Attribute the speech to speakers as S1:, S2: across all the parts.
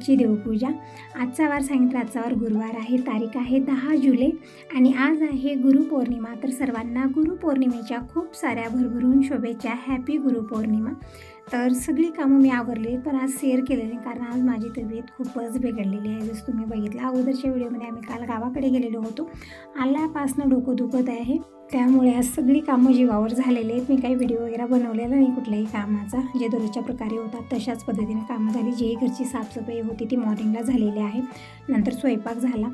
S1: आजची देवपूजा. आजचा वार सांगितलं आजचा वार गुरुवार आहे. तारीख आहे दहा जुलै. आणि आज आहे गुरुपौर्णिमा तर सर्वांना गुरुपौर्णिमेच्या खूप साऱ्या भरभरून शुभेच्छा. हॅपी गुरुपौर्णिमा. तर सगळी कामं मी आवरली पण आज शेअर केले नाही कारण आज माझी तब्येत खूपच बिघडलेली आहे. जसं तुम्ही बघितलं अगोदरच्या व्हिडिओमध्ये आम्ही काल गावाकडे गेलेलो होतो. आल्यापासनं डोकं दुखत आहे. त्यामुळे आज सगळी कामं जीवावर झालेली आहेत. मी काही व्हिडिओ वगैरे बनवलेला नाही कुठल्याही कामाचा. जे दररोजच्या प्रकारे होतात तशाच पद्धतीने कामं झाली. जी घरची साफसफाई होती ती मॉर्निंगला झालेली आहे. नंतर स्वयंपाक झाला.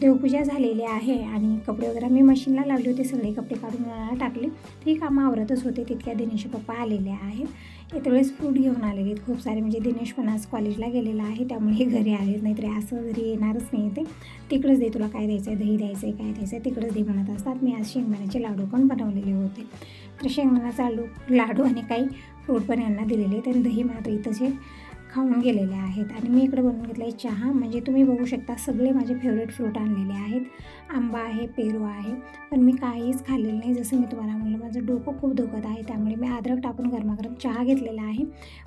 S1: देवपूजा झालेली आहे आणि कपडे वगैरे मी मशीनला लावले होते सगळे कपडे काढून उन्हाळा टाकले. ती कामं आवरतच होते तितक्या दिनेश पप्पा आलेले आहेत. येत्या वेळेस फ्रूट घेऊन आलेले आहेत खूप सारे म्हणजे दिनेश पण आज कॉलेजला गेलेला आहे त्यामुळे हे घरी आले नाहीतरी असं घरी येणारच नाही ते तिकडंच दे तुला काय द्यायचं आहे दही द्यायचं आहे काय द्यायचं आहे तिकडंच दे म्हणत असतात. मी आज शेंगदाण्याचे लाडू पण बनवलेले होते. तर शेंगदाण्याचा लाडू लाडू आणि काही फ्रूट पण यांना दिलेले तर दही मात्र इथंच हे खाऊन गेलेले आहेत. आणि मी इकडे बनवून घेतलं आहे चहा म्हणजे तुम्ही बघू शकता सगळे माझे फेवरेट फ्रूट आणलेले आहेत. आंबा आहे पेरू आहे पण मी काहीच खाल्लेलं नाही. जसं मी तुम्हाला म्हणलं माझं डोकं खूप दुखत आहे त्यामुळे मी अद्रक टाकून गरमागरम चहा घेतलेला आहे.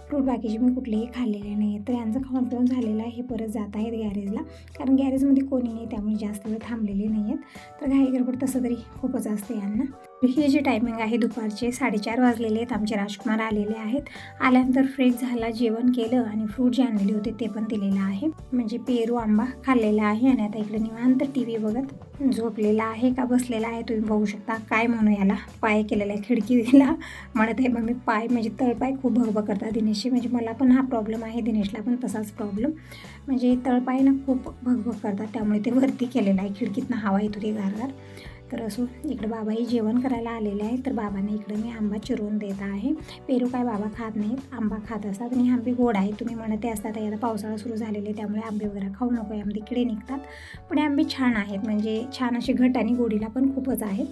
S1: फ्रूट बाकीचे मी कुठलेही खाल्लेले नाही तर यांचं खाऊन पिऊन झालेलं आहे हे परत जात आहेत गॅरेजला कारण गॅरेजमध्ये कोणी नाही त्यामुळे जास्त वेळ थांबलेले नाही आहेत तर घाई गडबड तसं तरी खूपच असते यांना. ही जी टायमिंग आहे. दुपारचे साडेचार वाजलेले आहेत. आमचे राजकुमार आलेले आहेत. आल्यानंतर फ्रेश झाला जेवण केलं आणि फ्रूट जे आणलेले होते ते पण दिलेलं आहे. म्हणजे पेरू आंबा खाल्लेला आहे आणि आता इकडे निवांत टी व्ही बघत झोपलेला आहे का बसलेला आहे तुम्ही बघू शकता. काय म्हणू याला? पाय केलेला आहे खिडकीला म्हणत आहे मग मी पाय म्हणजे तळपाय खूप भगभग करतात दिनेशची. म्हणजे मला पण हा प्रॉब्लेम आहे. दिनेशला पण तसाच प्रॉब्लेम म्हणजे तळपाय ना खूप भगभग करतात. त्यामुळे ते वरती केलेलं आहे. खिडकीतनं हवा येतो ते गारगार. तर असो इकडं बाबाही जेवण करायला आलेले आहे तर बाबांना इकडं मी आंबा चिरून देत आहे. पेरू काय बाबा खात नाहीत आंबा खात असतात आणि आंबे गोड आहे तुम्ही म्हणत ते असतात आता पावसाळा सुरू झालेले आहे त्यामुळे आंबे वगैरे खाऊ नको यामध्ये किडे निघतात. पण हे आंबे छान आहेत म्हणजे छान असे घट आणि गोडीला पण खूपच आहेत.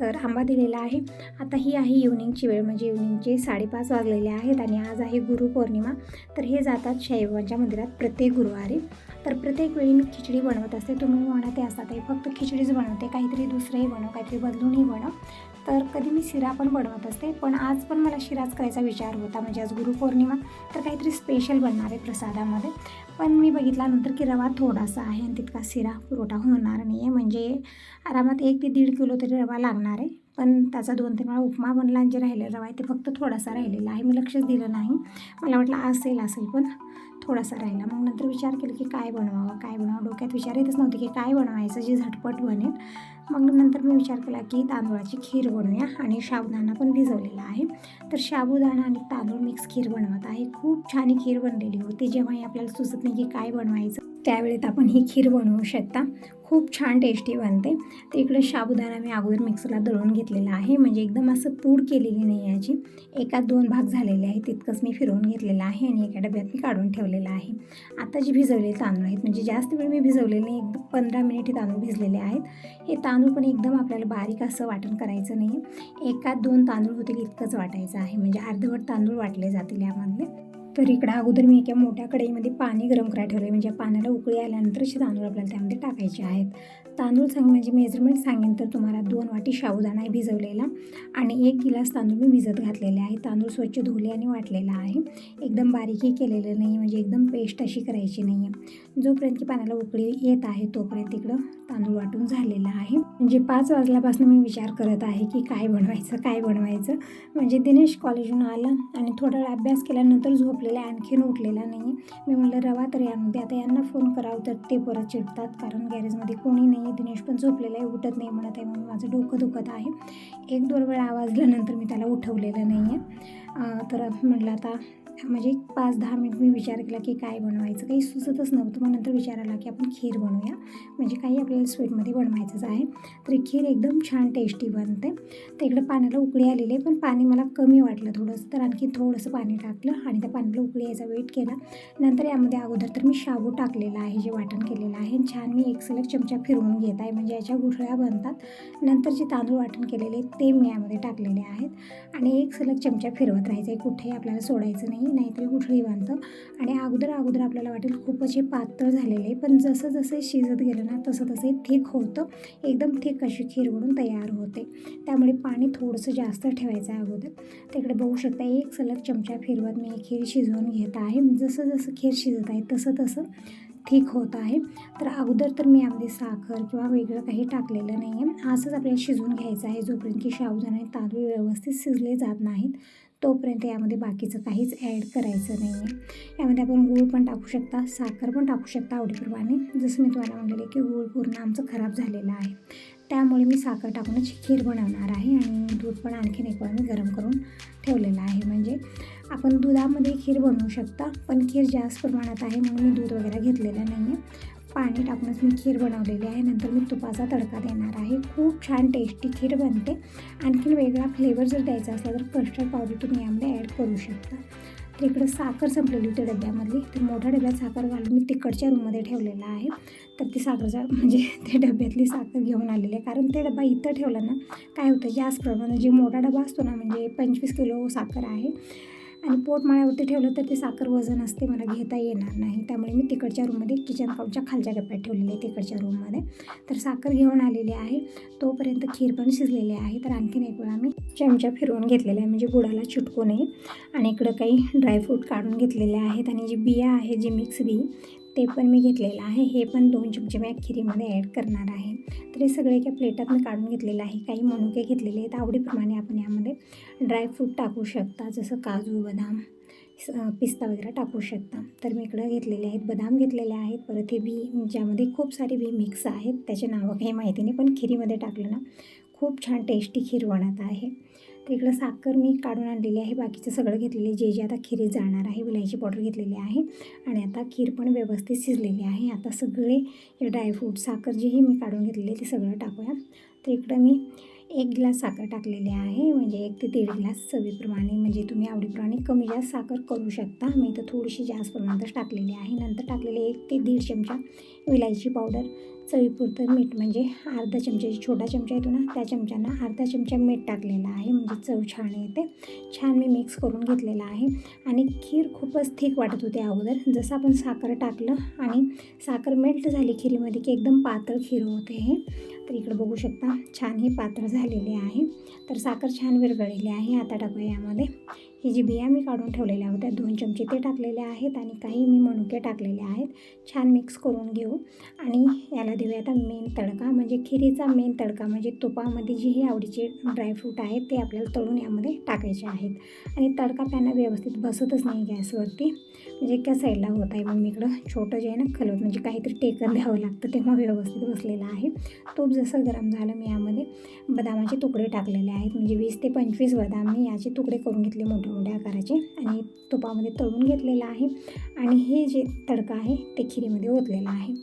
S1: तर आंबा दिलेला आहे. आता ही आहे इव्हनिंगची वेळ म्हणजे इव्हनिंगचे साडेपाच वाजलेले आहेत आणि आज आहे गुरुपौर्णिमा. तर हे जातात शाईबाबांच्या मंदिरात प्रत्येक गुरुवारी. तर प्रत्येक वेळी मी खिचडी बनवत असते. तुम्ही म्हणते असतात हे फक्त खिचडीच बनवते. काहीतरी दुसरंही बनव काहीतरी बदलूनही बनव. तर कधी मी शिरा पण बनवत असते. पण आज पण मला शिराच करायचा विचार होता म्हणजे आज गुरुपौर्णिमा. तर काहीतरी स्पेशल बनणार आहे प्रसादामध्ये. पण मी बघितल्यानंतर की रवा थोडासा आहे आणि तितका शिरा पुरवठा होणार नाही आहे म्हणजे आरामात एक ते दीड किलो तरी रवा लागणार आहे. पण त्याचा दोन तीन वेळा उपमा बनला आणि जे राहिलेला रवा आहे ते फक्त थोडासा राहिलेला आहे. मी लक्षच दिलं नाही. मला वाटलं असेल असेल पण थोडासा राहिला. मग नंतर विचार केला की काय बनवावं काय बनवावं? डोक्यात विचार येतच नव्हते की काय बनवायचं जे झटपट बनेल. मग नंतर मी विचार केला की तांदूळाची खीर बनवूया आणि साबुदाणा पण भिजवलेला आहे. तर साबुदाणा आणि तांदूळ मिक्स खीर बनवत आहे. खूप छान खीर बनलेली होती. जेव्हाही आपल्याला सुचत नाही की काय बनवायचं त्यावेळेत आपण ही खीर बनवू शकता. खूप छान टेस्टी बनते. तर इकडे साबुदाणा मी अगोदर मिक्सरला दळून घेतलेला आहे. म्हणजे एकदम असं पूड केलेली नाही याची. एका दोन भाग झालेले आहे तितकंच मी फिरवून घेतलेलं आहे आणि एका डब्यात मी काढून ठेवलेलं आहे. आता जे भिजवलेले तांदूळ आहेत म्हणजे जास्त वेळ मी भिजवलेले नाही. एकदम पंधरा मिनिट हे तांदूळ भिजलेले आहेत. हे तांदूळ पण एकदम आपल्याला बारीक असं वाटण करायचं नाही. एका दोन तांदूळ होतील इतकंच वाटायचं आहे. म्हणजे अर्धवट तांदूळ वाटले जातील यामधले. तर इकडं अगोदर मी एका मोठ्या कढईमध्ये पाणी गरम करायला ठेवले म्हणजे पाण्याला उकळी आल्यानंतर असे तांदूळ आपल्याला त्यामध्ये टाकायचे आहेत. तांदूळ सांग म्हणजे मेजरमेंट सांगेन तर तुम्हाला दोन वाटी शाबुदाणा आहे भिजवलेला आणि एक गिलास तांदूळ मी भिजत घातलेले आहे. तांदूळ स्वच्छ धुले आणि वाटलेला आहे. एकदम बारीकही केलेलं नाही म्हणजे एकदम पेस्ट अशी करायची नाही आहे जोपर्यंत की पाण्याला उकळी येत आहे तोपर्यंत इकडं तांदूळ वाटून झालेला आहे. म्हणजे पाच वाजल्यापासून मी विचार करत आहे की काय बनवायचं काय बनवायचं. म्हणजे दिनेश कॉलेजहून आला आणि थोडा अभ्यास केल्यानंतर झोपलेला आणखीन उठलेला नाही मी म्हणलं रवा तरी आणून दे आता यांना फोन करावं तर ते परत चिडतात कारण गॅरेजमध्ये कोणी नाही आहे दिनेश पण झोपलेला आहे उठत नाही म्हणत आहे म्हणून माझं डोकं दुखत आहे. एक दोन वेळा आवाजल्यानंतर मी त्याला उठवलेलं नाही आहे तर म्हटलं आता म्हणजे पाच दहा मिनिट मी विचार केला की काय बनवायचं. काही सुचतच नव्हतं. मग नंतर विचार आला की आपण खीर बनवूया. म्हणजे काही आपल्याला स्वीटमध्ये बनवायचंच आहे. तर खीर एकदम छान टेस्टी बनते. तर इकडं पाण्याला उकळी आलेली आहे. पण पाणी मला कमी वाटलं थोडंसं. तर आणखी थोडंसं पाणी टाकलं आणि त्या पाण्याला उकळी यायचा वेट केला. नंतर यामध्ये अगोदर तर मी शाबू टाकलेला आहे जे वाटण केलेलं आहे. छान मी एक सलग चमचा फिरवून घेत आहे. म्हणजे याच्या गुठळ्या बनतात. नंतर जे तांदूळ वाटण केलेले ते मी यामध्ये टाकलेले आहेत. आणि एक सलग चमचा फिरवत राहायचं आहे कुठेही आपल्याला सोडायचं नाही. नाही नाहीतर गुठळी बांधतं आणि अगोदर अगोदर आपल्याला वाटेल खूपच हे पातळ झालेलं आहे. पण जसं जसं शिजत गेलं ना तसं तसं हे थिक होतं. एकदम थिक अशी खीर म्हणून तयार होते. त्यामुळे पाणी थोडंसं जास्त ठेवायचं आहे अगोदर. तिकडे बघू शकता एक सलग चमचा फिरवत मी खीर शिजवून घेत आहे. जसं जसं खीर शिजत आहे तसं तसं ठीक होत आहे. तर अगोदर तर मी यामध्ये साखर किंवा वेगळं काही टाकलेलं नाही आहे असंच आपल्याला शिजवून घ्यायचं आहे जोपर्यंत की शाबुदाणा आणि तांदूळ व्यवस्थित शिजले जात नाहीत. तोपर्यंत यामध्ये बाकीचं काहीच ॲड करायचं नाही आहे यामध्ये आपण गूळ पण टाकू शकता साखर पण टाकू शकता आवडीप्रमाणे. जसं मी तुम्हाला म्हणलेलं आहे की गूळ पूर्ण आमचं खराब झालेलं आहे. त्यामुळे मी साखर टाकूनच खीर बनवणार आहे आणि दूध पण आणखीन एक वेळ मी गरम करून ठेवलेलं आहे. म्हणजे आपण दुधामध्ये खीर बनवू शकता पण खीर जास्त प्रमाणात आहे म्हणून मी दूध वगैरे घेतलेलं नाही आहे पाणी टाकूनच मी खीर बनवलेली आहे. नंतर मी तुपाचा तडका देणार आहे. खूप छान टेस्टी खीर बनते. आणखीन वेगळा फ्लेवर जर द्यायचा असला तर कस्टर्ड पावडर तुम्ही यामध्ये ॲड करू शकता. तर इकडं साखर संपलेली होती डब्यामधली. तर मोठ्या डब्यात साखर घालून मी तिकडच्या रूममध्ये ठेवलेला आहे. तर ती साखरचा म्हणजे ते डब्यातली साखर घेऊन आलेली आहे. कारण ते डबा इथं ठेवला ना काय होतं जास्त प्रमाणात जे मोठा डबा असतो ना म्हणजे पंचवीस किलो साखर आहे. आणि पोट माळ्यावरती ठेवलं तर ते साखर वजन असते मला घेता येणार नाही. त्यामुळे मी तिकडच्या रूममध्ये किचन काउंटच्या खालच्या कप्प्यात ठेवलेली आहे तिकडच्या रूममध्ये. तर साखर घेऊन आलेली आहे. तोपर्यंत खीर पण शिजलेली आहे. तर आणखीन एक वेळा मी चमचा फिरवून घेतलेला आहे. म्हणजे बुडाला चिटकू नये. आणि इकडं काही ड्रायफ्रूट काढून घेतलेले आहेत. आणि जी बिया आहे जी मिक्स बी ते पण मी घेतलेलं आहे. हे पण दोन चमचे मी खिरीमध्ये ॲड करणार आहे. तर हे सगळे एका प्लेटात मी काढून घेतलेलं आहे. काही मनुके घेतलेले आहेत. आवडीप्रमाणे आपण यामध्ये ड्रायफ्रूट टाकू शकता. जसं काजू बदाम पिस्ता वगैरे टाकू शकता. तर मी इकडं घेतलेले आहेत. बदाम घेतलेले आहेत. परत हे बी ज्यामध्ये खूप सारे बी मिक्स आहेत. त्याचे नावं काही माहिती नाही पण खिरीमध्ये टाकलं ना खूप छान टेस्टी खीर बनत आहे. तर इकडं साखर मी काढून आणलेली आहे. बाकीचं सगळं घेतलेलं जे जे आता खिरीत जाणार आहे विलायची पावडर घेतलेली आहे. आणि आता खीर पण व्यवस्थित शिजलेली आहे. आता सगळे हे ड्रायफ्रूट साखर जेही मी काढून घेतलेले ते सगळं टाकूया तर इकडं मी एक ग्लास साखर टाकलेली आहे. म्हणजे एक ते दीड ग्लास चवीप्रमाणे. म्हणजे तुम्ही आवडीप्रमाणे कमी जास्त साखर करू शकता. मी तर थोडीशी जास्त प्रमाणातच टाकलेली आहे. नंतर टाकलेले एक ते दीड चमचा विलायची पावडर. चवीपुरतं मीठ म्हणजे अर्धा चमचा छोटा चमचा येतो ना त्या चमच्यानं अर्धा चमचा मीठ टाकलेला आहे म्हणजे चव छान येते. छान मी मिक्स करून घेतलेला आहे. आणि खीर खूपच थिक वाटत होते अगोदर. जसं आपण साखर टाकलं आणि साखर मेल्ट झाली खिरीमध्ये की एकदम पातळ खीर होते हे तर इकडे बघू शकता छान ही पातळ झालेली आहे. तर साखर छान विरघळलेली आहे. आता टाकूया यामध्ये. ही जी बिया मी काढून ठेवलेल्या होत्या दोन चमचे ते टाकलेले आहेत आणि काही मी मनुके टाकलेले आहेत. छान मिक्स करून घेऊ. आणि याला देऊया आता मेन तडका म्हणजे खिरीचा मेन तडका म्हणजे तुपामध्ये जे हे आवडीचे ड्रायफ्रूट आहेत ते आपल्याला तळून यामध्ये टाकायचे आहेत. आणि तडका त्यांना व्यवस्थित बसतच नाही गॅसवरती. म्हणजे एका साईडला होत आहे मग मी इकडं छोटं जे आहे ना खलवत म्हणजे काहीतरी टेकन द्यावं लागतं तेव्हा व्यवस्थित बसलेलं आहे. तूप जसं गरम झालं मी यामध्ये बदामाचे तुकडे टाकलेले आहेत. म्हणजे वीस ते पंचवीस बदाम मी याचे तुकडे करून घेतले मोठे मोठ्या आकाराचे आणि तुपामध्ये तळून घेतलेलं आहे. आणि हे जे तडका आहे ते खिरीमध्ये ओतलेलं आहे.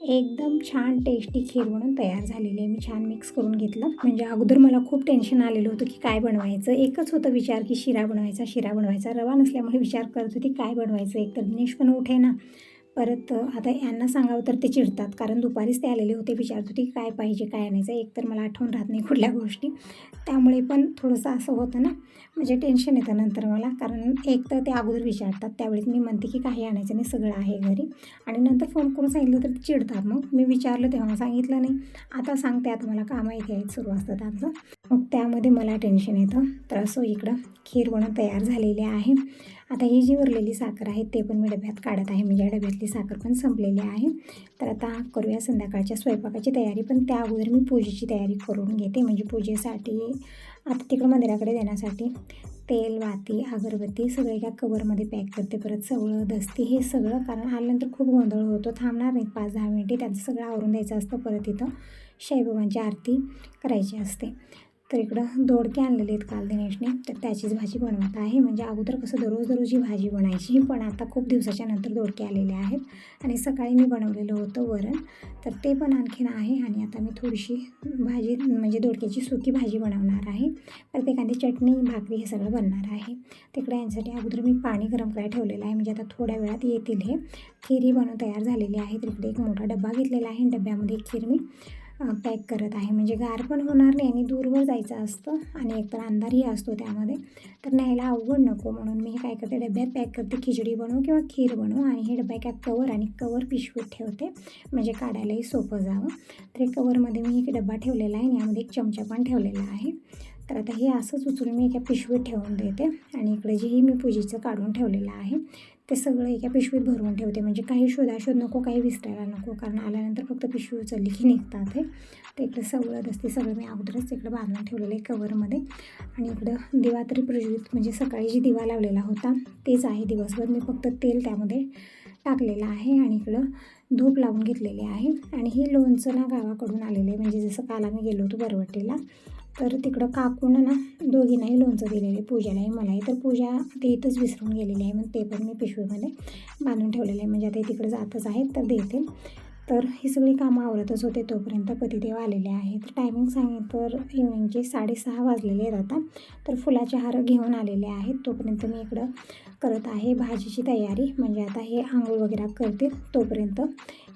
S1: एकदम छान टेस्टी खीर म्हणून तयार झालेली आहे. मी छान मिक्स करून घेतलं. म्हणजे अगोदर मला खूप टेन्शन आलेलं होतं की काय बनवायचं. एकच होतं विचार की शिरा बनवायचा शिरा बनवायचा. रवा नसल्यामुळे विचार करत होती काय बनवायचं? एक तर दिनेश पण उठे ना परत आता यांना सांगावं तर ते चिडतात कारण दुपारीच ते आलेले होते. विचारत होते की काय पाहिजे काय आणायचं एक तर मला आठवण राहत नाही कुठल्या गोष्टी. त्यामुळे पण थोडंसं असं होतं ना म्हणजे टेन्शन येतं नंतर मला. कारण एक तर ते अगोदर विचारतात त्यावेळेस मी म्हणते की काही आणायचं नाही सगळं आहे घरी. आणि नंतर फोन करून सांगितलं तर ते चिडतात मग. मी विचारलं तेव्हा सांगितलं नाही. आता सांगते आता मला कामं इथे आहेत सुरू असतात आमचं मग त्यामध्ये मला टेन्शन येतं. तर असं इकडं खीर बनवून तयार झालेली आहे. आता ही जी उरलेली साखर आहे ते पण मी डब्यात काढत आहे. म्हणजे डब्यातली साखर पण संपलेली आहे. तर आता करूया संध्याकाळच्या स्वयंपाकाची तयारी. पण त्या अगोदर मी पूजेची तयारी करून घेते. म्हणजे पूजेसाठी आता तिकडं मंदिराकडे देण्यासाठी तेल वाती अगरबत्ती सगळे एका कवरमध्ये पॅक करते. परत सगळं दस्ती हे सगळं कारण आल्यानंतर खूप गोंधळ होतो. थांबणार नाही पाच दहा मिनिटे. त्याचं सगळं आवरून द्यायचं असतं. परत इथं शाईबाबांची आरती करायची असते. तर इकडं दोडके आणलेले आहेत काल दिनेशने. तर त्याचीच भाजी बनवत आहे. म्हणजे अगोदर कसं दररोज दररोज ही भाजी बनायची पण आता खूप दिवसाच्या नंतर दोडके आलेले आहेत. आणि सकाळी मी बनवलेलं होतं वरण. तर ते पण आणखीन आहे आणि आता मी थोडीशी भाजी म्हणजे दोडक्याची सुकी भाजी बनवणार आहे. परत एखादी चटणी भाकरी हे सगळं बनणार आहे. तिकडे यांसाठी अगोदर मी पाणी गरम करायला ठेवलेलं आहे. म्हणजे आता थोड्या वेळात येतील हे. खीर ही बनवून तयार झालेली आहे. तिकडे एक मोठा डबा घेतलेला आहे. डब्यामध्ये खीर मी पॅक करत आहे. म्हणजे गार पण होणार नाही आणि दूरवर जायचं असतं आणि एकतर अंधारही असतो त्यामध्ये. तर न्यायला अवघड नको. म्हणून मी काय करते डब्यात पॅक करते. खिचडी बनवू किंवा खीर बनवू आणि हे डब्यात कवर आणि कवर पिशवीत ठेवते. म्हणजे काढायलाही सोपं जावं. तर एक कवरमध्ये मी एक डबा ठेवलेला आहे आणि यामध्ये एक चमचा पण ठेवलेला आहे. तर आता हे असंच उचलून मी एका पिशवीत ठेवून देते. आणि इकडे जेही मी पूजेचं काढून ठेवलेलं आहे ते सगळं एका पिशवीत भरवून ठेवते. म्हणजे काही शोधाशोध नको काही विसरायला नको. कारण आल्यानंतर फक्त पिशवी उचलली की निघतात हे. तर इकडे सवलत असते सगळं मी अगोदरच इकडं बांधून ठेवलेलं आहे कवरमध्ये आणि इकडं दिवा तरी प्रज्वलित म्हणजे सकाळी जी दिवा लावलेला होता तेच आहे दिवसभर. मी फक्त तेल त्यामध्ये टाकलेलं आहे आणि इकडं धूप लावून घेतलेले आहे. आणि ही लोणचं ना गावाकडून आलेलं आहे. म्हणजे जसं काल आम्ही गेलो होतो बरवटीला तर तिकडं काकून ना दोघींनाही लोणचं दिलेले पूजालाही मलाही. तर पूजा ते इथंच विसरून गेलेली आहे मग ते पण मी पिशवीमध्ये बांधून ठेवलेलं आहे. म्हणजे आता तिकडे जातच आहेत तर देते. तर ही सगळी कामं आवरतच होते तोपर्यंत पतिदेव आलेले आहेत. तर टायमिंग सांगितलं तर इव्हनिंगचे साडेसहा वाजलेले आहेत आता. तर फुलाचे हार घेऊन आलेले आहेत तोपर्यंत मी इकडं करत आहे भाजीची तयारी. म्हणजे आता हे आंघोळ वगैरे करते तोपर्यंत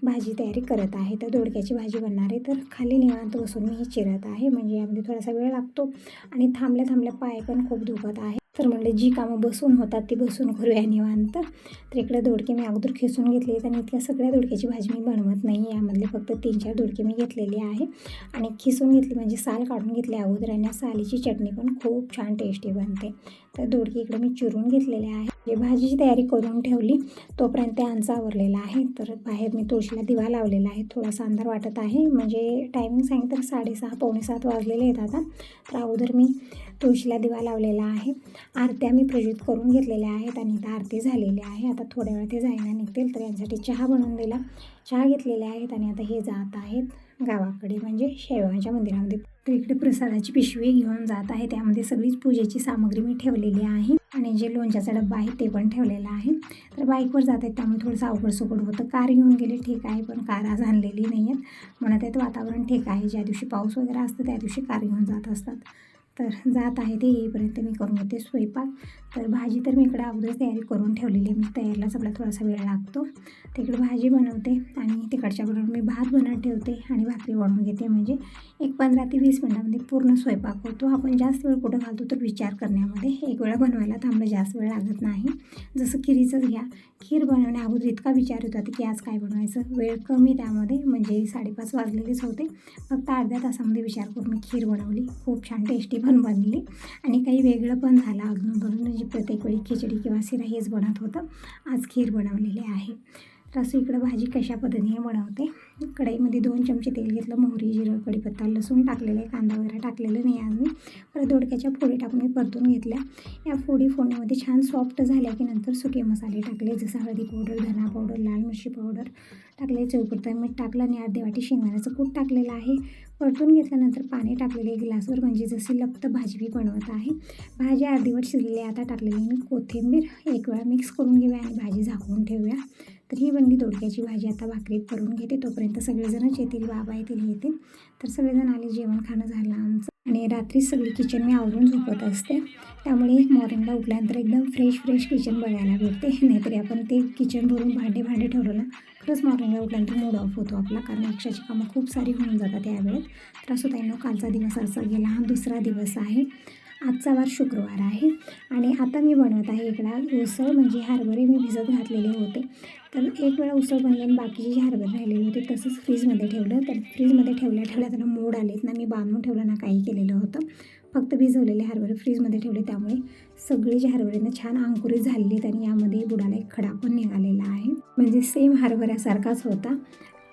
S1: भाजी तयारी करत आहे. तर दोडक्याची भाजी बनणार आहे. तर खाली निवांत बसून मी हे चिरत आहे. म्हणजे यामध्ये थोडासा वेळ लागतो आणि थांबल्या थांबल्या पाय पण खूप दुखत आहे. तर म्हणले जी कामं बसून होतात ती बसून करूया निवांत. तर इकडे दोडके मी अगोदर खेचून घेतले आणि इतक्या सगळ्या दोडक्याची भाजी मी बनवत नाही यामधले फक्त तीन चार दोडके मी घेतलेले आहे. आणि खिसून घेतली म्हणजे साल काढून घेतले अगोदर आणि सालीची चटणी पण खूप छान टेस्टी बनते. तर दोडके इकडे मी चिरून घेतलेले आहे. जे भाजीची तयारी करून ठेवली तोपर्यंत ते आमचं आवरलेला आहे. तर बाहेर मी तुळशीला दिवा लावलेला आहे. थोडासा अंधार वाटत आहे. म्हणजे टायमिंग सांगितलं तर साडेसहा पावणे सात वाजलेले आहेत आता. तर अगोदर मी तुळशीला दिवा लावलेला आहे. आरत्या मी प्रज्वलित करून घेतलेल्या आहेत आणि इथं आरती झालेली आहे. आता थोड्या वेळ ते जायला निघतील तर यांसाठी चहा बनवून दिला. चहा घेतलेल्या आहेत आणि आता हे जात आहेत गावाकडे म्हणजे शेवाच्या मंदिरामध्ये. तर इकडे प्रसादाची पिशवी घेऊन जात आहे. त्यामध्ये सगळीच पूजेची सामग्री मी ठेवलेली आहे. आणि जे लोणच्याचा डब्बा आहे ते पण ठेवलेला आहे. तर बाईकवर जात आहेत त्यामुळे थोडंसं अवघड सुकड होतं. कार घेऊन गेले ठीक आहे पण कार आज आणलेली नाही आहेत म्हणत आहेत वातावरण ठीक आहे. ज्या दिवशी पाऊस वगैरे असतं त्या दिवशी कार घेऊन जात असतात. तर जात आहे ते येईपर्यंत मी करून घेते स्वयंपाक. तर भाजी तर मी इकडं अगोदरच तयारी करून ठेवलेली आहे. मी तयारीला सगळा थोडासा वेळ लागतो. तिकडे भाजी बनवते आणि तिकडच्याबरोबर मी भात बनवत ठेवते आणि भाकरी बनवून घेते. म्हणजे एक पंधरा ते वीस मिनटामध्ये पूर्ण स्वयंपाक होतो. आपण जास्त वेळ कुठं घालतो तर विचार करण्यामध्ये. एक वेळा बनवायला थांबलं जास्त वेळ लागत नाही. जसं खिरीचंच घ्या. खीर बनवण्या अगोदर इतका विचार होता की आज काय बनवायचं? वेळ कमी त्यामध्ये. म्हणजे साडेपाच वाजलेलेच होते. फक्त अर्ध्या तासामध्ये विचार करून मी खीर बनवली. खूप छान टेस्टी पण बनली. आणि काही वेगळं पण झालं अजून बनून म्हणजे प्रत्येक वेळी खिचडी किंवा शिरा हेच बनत होतं. आज खीर बनवलेली आहे. तर असं इकडं भाजी कशा पद्धतीने बनवते? कढईमध्ये दोन चमचे तेल घेतलं मोहरी जिरं कढीपत्ता लसूण टाकलेलं आहे. कांदा वगैरे टाकलेलं नाही आज मी परत दोडक्याच्या फोडी टाकून मी परतून घेतल्या. या फोडी फोडण्यामध्ये छान सॉफ्ट झाल्या की नंतर सुके मसाले टाकले. जसं हळदी पावडर धना पावडर लाल मिरची पावडर टाकले. चौपुरता मीठ टाकलं आणि अर्धे वाटी शेंगदाण्याचं कूट टाकलेलं आहे. परतून घेतल्यानंतर पाणी टाकलेले ग्लासवर म्हणजे जशी लप्त भाजी बनवत आहे भाजी अर्धीवट शिजलेली आता टाकलेली मी कोथिंबीर एक वेळा मिक्स करून घेऊया आणि भाजी झाकून ठेवूया. तर ही बनली दोडक्याची भाजी. आता भाकरीत करून घेते. तोपर्यंत सगळेजणच येतील बाबा येतील येतील. तर सगळेजण आले जेवण खाणं झालं आमचं. आणि रात्री सगळी किचन मी आवरून झोपत असते. त्यामुळे मॉर्निंगला उठल्यानंतर एकदम फ्रेश फ्रेश किचन बघायला भेटते. नाहीतरी आपण ते किचन भरून भांडे भांडे ठेवलं खरंच मॉर्निंगला उठल्यानंतर मूड ऑफ होतो आपला. कारण अक्षाची कामं खूप सारी होऊन जातात यावेळेत तर असं त्यांना कालचा दिवस असा गेला. हा दुसरा दिवस आहे. आजचा वार शुक्रवार आहे. आणि आता मी बनवत आहे इकडा उसळ. म्हणजे हरभरे मी भिजत घातलेले होते. तर एक वेळा उसळ बनले आणि बाकीचे जे हरभरे राहिलेले होते तसंच फ्रीजमध्ये ठेवलं. तर फ्रीजमध्ये ठेवल्या ठेवल्या त्यांना मोड आलेत ना. मी बांधून ठेवलं ना काही केलेलं होतं. फक्त भिजवलेले हरभरे फ्रीजमध्ये ठेवले त्यामुळे. सगळी जे हरभऱ्यानं छान अंकुरित आहेत आणि यामध्ये बुडाला एक खडा पण निघालेला आहे. म्हणजे सेम हरभऱ्यासारखाच होता.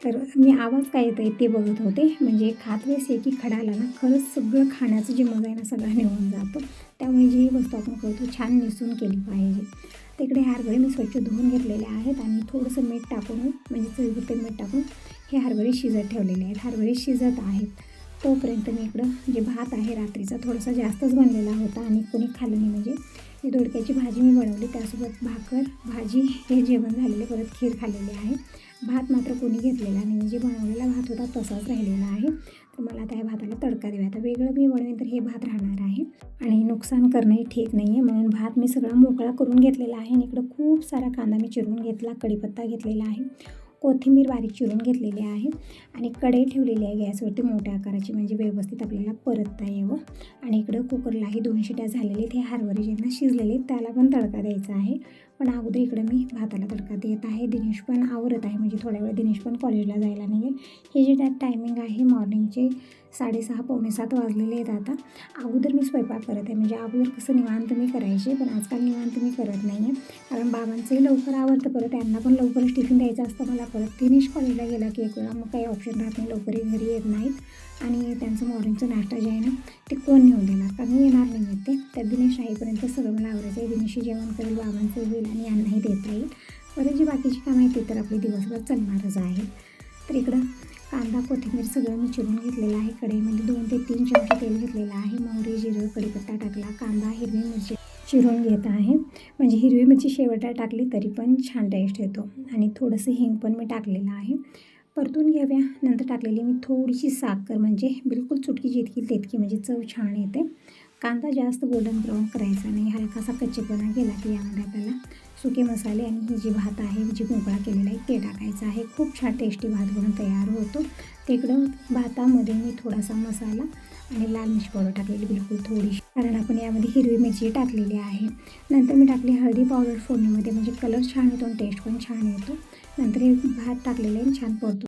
S1: तर मी आवाज काय येत आहे ते बघत होते. म्हणजे खात वेळेस आहे की खडाला ना खरंच सगळं खाण्याचं जे मजा आहे ना सगळं निघून जातो. त्यामुळे जी वस्तू आपण करतो छान निसून केली पाहिजे. तिकडे हरभरे मी स्वच्छ धुवून घेतलेले आहेत आणि थोडंसं मीठ टाकून म्हणजे चवीपुरते मीठ टाकून हे हरभरे शिजत ठेवलेले आहेत. हरभरे शिजत आहेत. तोपर्यंत मी इकडं जे भात आहे रात्रीचा थोडासा जास्तच बनलेला होता आणि कोणी खाल्लं नाही. म्हणजे ही दोडक्याची भाजी मी बनवली. त्यासोबत भाकर भाजी हे जेवण झालेले. परत खीर खाल्लेली आहे. भात मात्र कोणी घेतलेला नाही. जे बनवलेला भात होता तसाच राहिलेला आहे. तर मला त्या भाताला तडका देऊया आता वेगळं मी बनवेन तर हे भात राहणार आहे. आणि नुकसान करणंही ठीक नाही आहे म्हणून भात मी सगळा मोकळा करून घेतलेला आहे आणि इकडं खूप सारा कांदा मी चिरून घेतला. कढीपत्ता घेतलेला आहे. कोथिंबीर बारीक चिरून घेतलेली आहे आणि कढई ठेवलेली आहे गॅसवरती मोठ्या आकाराची म्हणजे व्यवस्थित आपल्याला परतता यावं. आणि इकडं कुकरलाही दोन शिट्या झालेले ते हरभरे ज्यांना शिजलेले त्याला पण तडका द्यायचा आहे. पण अगोदर इकडं मी भाताला तडका देत आहे. दिनेश पण आवरत आहे म्हणजे थोड्या वेळ दिनेश पण कॉलेजला जायला निघेल. हे जे त्यात टायमिंग आहे मॉर्निंगचे साडेसहा पावणे सात वाजलेले आहेत आता. अगोदर मी स्वयंपाक करत आहे. म्हणजे अगोदर कसं निवांत मी करायचे पण आजकाल निवांत मी करत नाही आहे कारण बाबांचंही लवकर आवडतं परत त्यांना पण लवकरच टिफिन द्यायचं असतं मला परत. दिनेश कॉलेजला गेला की एक वेळा. मग काही ऑप्शन राहत नाही. लवकरही घरी येत नाहीत. आणि त्यांचं मॉर्निंगचं नाश्ता जे आहे ना ते कोण नेऊन देणार? कारण मी येणार नाही आहेत ते? तर दिनेश राहीपर्यंत सगळं मला आवडायचं आहे. दिनेशही जेवण करेल बाबांचं होईल आणि यांनाही देता येईल. परत जी बाकीची कामं आहेत ते तर आपली दिवसभर चालणारच आहे. तर इकडं कांदा कोथिंबीर सगळं मी चिरून घेतलेलं आहे कढईमध्ये. दोन ते तीन चमचे तेल घेतलेलं आहे. मोहरी जिरं कढीपत्ता टाकला. कांदा हिरवी मिरची चिरून घेत आहे. म्हणजे हिरवी मिरची शेवटाला टाकली तरी पण छान टेस्ट येतो. आणि थोडंसं हिंग पण मी टाकलेलं आहे. परतून घ्याव्या. नंतर टाकलेली मी थोडीशी साखर म्हणजे बिलकुल चुटकी जितकी तितकी म्हणजे चव छान येते. कांदा जास्त गोल्डन ब्राऊन करायचा नाही. हलकासा कच्चेपणा गेला की यामध्ये आपल्याला सुके मसाले आणि ही जी भात आहे जी मोकळा केलेला आहे ते टाकायचं आहे. खूप छान टेस्टी भात बनून तयार होतो. तिकडं भातामध्ये मी थोडासा मसाला आणि लाल मिरची पावडर टाकलेली बिलकुल थोडीशी. कारण आपण यामध्ये हिरवी मिरची टाकलेली आहे. नंतर मी टाकली हळदी पावडर फोडणीमध्ये. म्हणजे कलर छान येतो आणि टेस्ट पण छान येतो नंतर हे भात टाकलेलं आहे छान पडतो